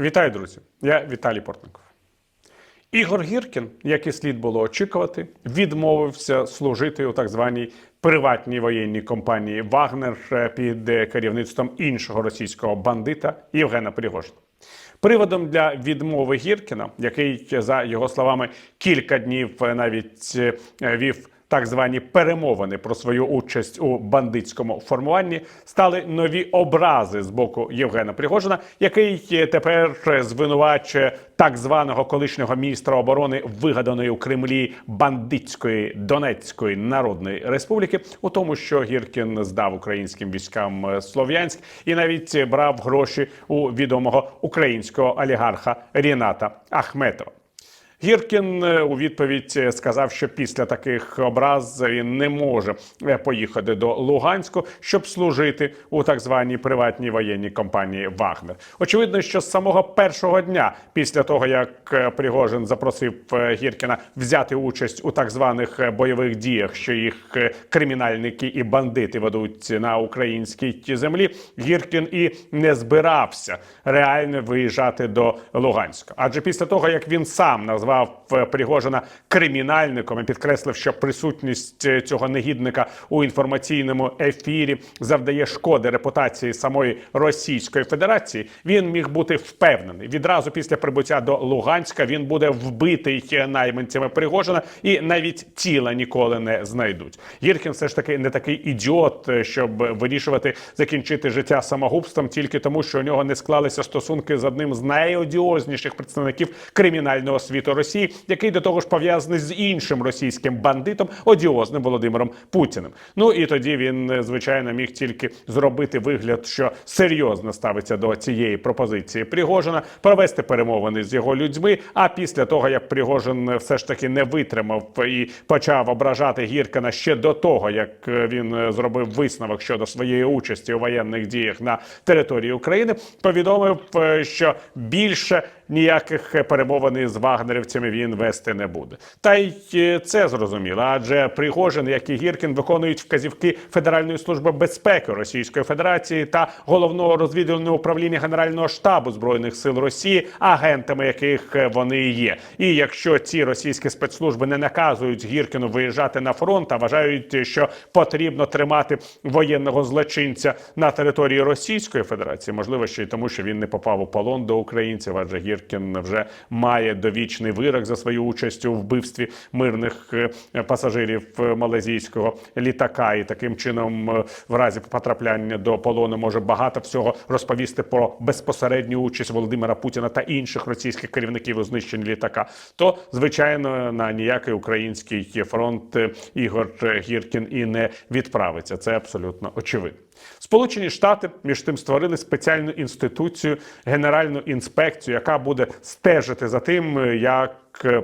Вітаю, друзі! Я Віталій Портников. Ігор Гіркін, як і слід було очікувати, відмовився служити у так званій приватній воєнній компанії Вагнер під керівництвом іншого російського бандита Євгена Пригожина. Приводом для відмови Гіркіна, який, за його словами, кілька днів е, навіть е, вів так звані перемовини про свою участь у бандитському формуванні, стали нові образи з боку Євгена Пригожина, який тепер звинувачує так званого колишнього міністра оборони вигаданої у Кремлі бандитської Донецької Народної Республіки, у тому, що Гіркін здав українським військам Слов'янськ і навіть брав гроші у відомого українського олігарха Ріната Ахметова. Гіркін е, у відповідь сказав, що після таких образ він не може е, поїхати до Луганську, щоб служити у так званій приватній воєнній компанії Вагнер. Очевидно, що з самого першого дня, після того як е, Пригожин запросив Гіркіна взяти участь у так званих бойових діях, що їх кримінальники і бандити ведуть на українській землі, Гіркін і не збирався реально виїжджати до Луганська. Адже після того як він сам назвав е, Пригожина кримінальником і підкреслив, що присутність е, цього негідника у інформаційному ефірі завдає шкоди репутації самої Російської Федерації, він міг бути впевнений. Відразу після прибуття до Луганська він буде вбитий найманцями Пригожина і навіть тіла ніколи не знайдуть. Гіркін все ж таки не такий ідіот, е, щоб вирішувати закінчити життя самогубством тільки тому, що у нього не склалися стосунки з одним з найодіозніших представників кримінального світу Росії, який до того ж пов'язаний з іншим російським бандитом, одіозним Володимиром Путіним. Ну і тоді він, е, звичайно, міг тільки зробити вигляд, що серйозно ставиться до цієї пропозиції Пригожина, провести перемовини з його людьми. А після того, як Пригожин все ж таки не витримав і почав ображати Гіркина ще до того, як е, він е, зробив висновок щодо своєї участі у воєнних діях на території України, повідомив, е, що більше ніяких перемовин з вагнерівцями він вести не буде. Та й е, це зрозуміло, адже Пригожин, як і Гіркін, виконують вказівки Федеральної служби безпеки Російської Федерації та головного розвідувального управління Генерального штабу збройних сил Росії, агентами яких е, вони є. І якщо ці російські спецслужби не наказують Гіркіну виїжджати на фронт, а вважають, що потрібно тримати воєнного злочинця на території Російської Федерації, можливо, ще й тому, що він не попав у полон до українців, адже Гіркін вже має довічний вирок за свою участь у вбивстві мирних е, пасажирів е, малазійського літака, і таким чином, е, в разі потрапляння до полону, може багато всього розповісти про безпосередню участь Володимира Путіна та інших російських керівників у знищенні літака. То звичайно на ніякий український фронт Ігор Гіркін і не відправиться. Це абсолютно очевидно. Сполучені Штати між тим створили спеціальну інституцію, генеральну інспекцію, яка буде стежити за тим, е, як е,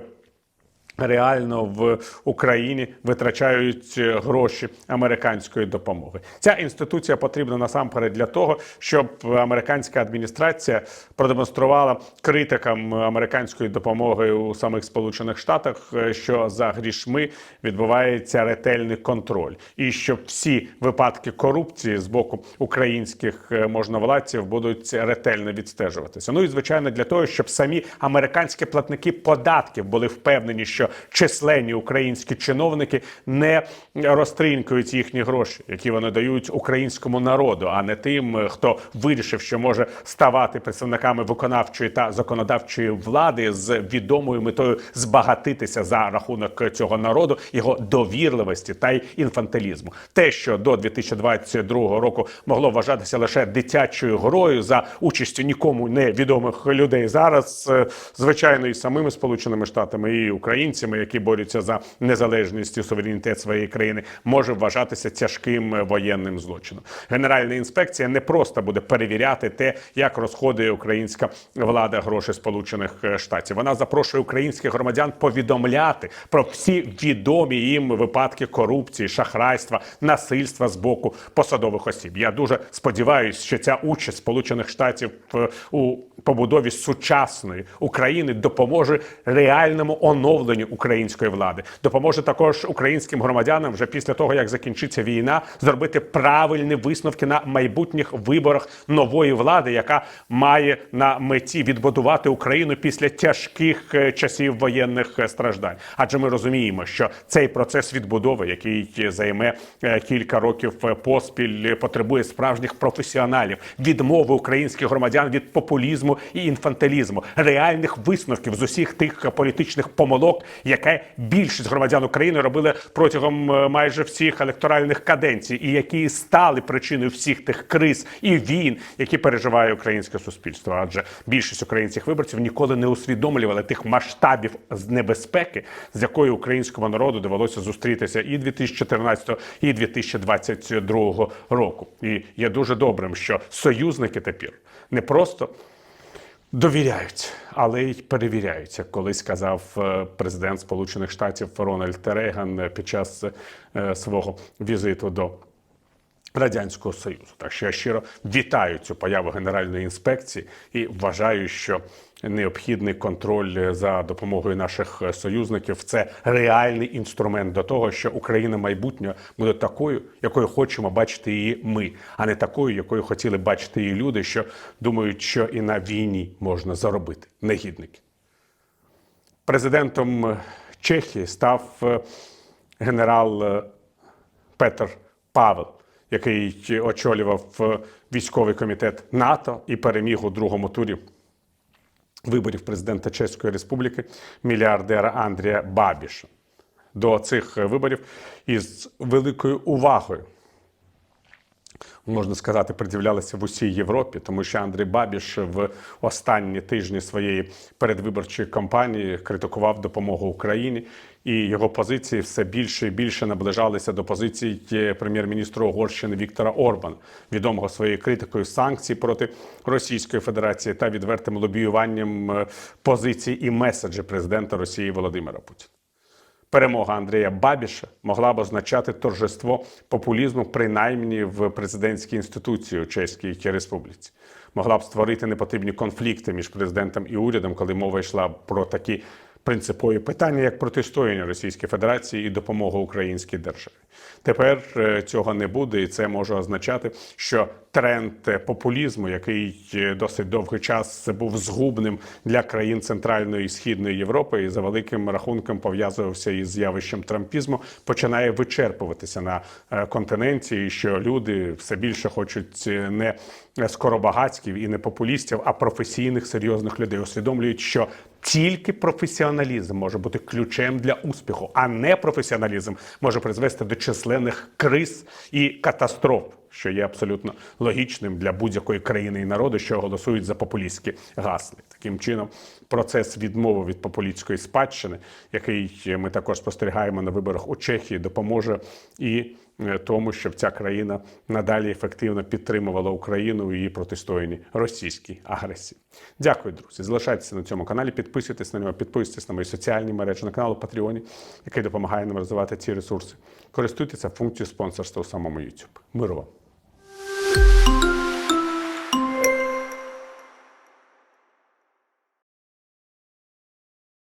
реально в Україні витрачають е, гроші американської допомоги. Ця інституція потрібна насамперед для того, щоб американська адміністрація продемонструвала критикам американської допомоги у самих Сполучених Штатах, е, що за грішми відбувається ретельний контроль, і щоб всі випадки корупції з боку українських е, можновладців будуть ретельно відстежуватися. Ну і звичайно для того, щоб самі американські платники податків були впевнені, що численні українські чиновники не розтринкують їхні гроші, які вони дають українському народу, а не тим, хто вирішив, що може ставати представниками виконавчої та законодавчої влади з відомою метою збагатитися за рахунок цього народу, його довірливості та й інфантилізму. Те, що до 2022 року могло вважатися лише дитячою грою за участю нікому невідомих людей, зараз е, звичайно і самими сполученими штатами і українцями, які борються за незалежність і суверенітет своєї країни, може вважатися тяжким воєнним злочином. Генеральна інспекція не просто буде перевіряти те, як розходує українська влада гроші Сполучених Штатів. Вона запрошує українських громадян повідомляти про всі відомі їм випадки корупції, шахрайства, насильства з боку посадових осіб. Я дуже сподіваюся, що ця участь Сполучених Штатів е, у побудові сучасної України допоможе реальному оновленню української влади, допоможе також українським громадянам вже після того, як закінчиться війна, зробити правильні висновки на майбутніх виборах нової влади, яка має на меті відбудувати Україну після тяжких е, часів воєнних е, страждань. Адже ми розуміємо, що цей процес відбудови, який займе е, кілька років поспіль, потребує справжніх професіоналів, відмови українських громадян від популізму і інфантилізму, реальних висновків з усіх тих політичних помилок, яке більшість громадян України робили протягом е, майже всіх електоральних каденцій, і які стали причиною всіх тих криз і війн, які переживає українське суспільство. Адже більшість українських виборців ніколи не усвідомлювали тих масштабів з небезпеки, з якою українському народу довелося зустрітися і 2014, і 2022 року. І є дуже добрим, що союзники тепер не просто довіряють, але й перевіряють, як колись сказав е, президент Сполучених Штатів Рональд Рейган е, під час е, свого візиту до Радянського Союзу. Так що я щиро вітаю цю появу Генеральної інспекції і вважаю, що необхідний контроль за допомогою наших союзників це реальний інструмент до того, що Україна майбутнього буде такою, якою хочемо бачити її ми, а не такою, якою хотіли бачити її люди, що думають, що і на війні можна заробити негідники. Президентом Чехії став е, генерал е, Петр Павел, який очолював е, військовий комітет НАТО і переміг у другому турі виборів президента Чеської Республіки мільярдера Андрія Бабіша. До цих виборів із великою увагою можна сказати, приділялися в усій Європі, тому що Андрій Бабіш в останні тижні своєї передвиборчої кампанії критикував допомогу Україні, і його позиції все більше і більше наближалися до позицій прем'єр-міністра Угорщини Віктора Орбана, відомого своєю критикою санкцій проти Російської Федерації та відвертим лобіюванням е, позицій і меседжі президента Росії Володимира Путіна. Перемога Андрія Бабіша могла б означати торжество популізму, принаймні в президентській інституції у Чеській Республіці. Могла б створити непотрібні конфлікти між президентом і урядом, коли мова йшла про такі принципові питання, як протистояння Російської Федерації і допомога українській державі. Тепер е, цього не буде, і це може означати, що тренд е, популізму, який е, досить довгий час був згубним для країн Центральної і Східної Європи, і за великим рахунком пов'язувався із явищем трампізму, починає вичерпуватися на континенті, і що люди все більше хочуть не скоробагацьків і не популістів, а професійних серйозних людей, усвідомлюють, що тільки професіоналізм може бути ключем для успіху, а не професіоналізм може призвести до численних криз і катастроф, що є абсолютно логічним для будь-якої країни і народу, що голосують за популістські гасли. Таким чином, процес відмови від популістської спадщини, який ми також спостерігаємо на виборах у Чехії, допоможе і е, тому, щоб ця країна надалі ефективно підтримувала Україну у її протистоянні російській агресії. Дякую, друзі. Залишайтеся на цьому каналі, підписуйтесь на нього, підписуйтесь на мої соціальні мережі, на канал Патреоні, який допомагає нам розвивати ці ресурси. Користуйтеся функцією спонсорства у самому YouTube. Миру вам!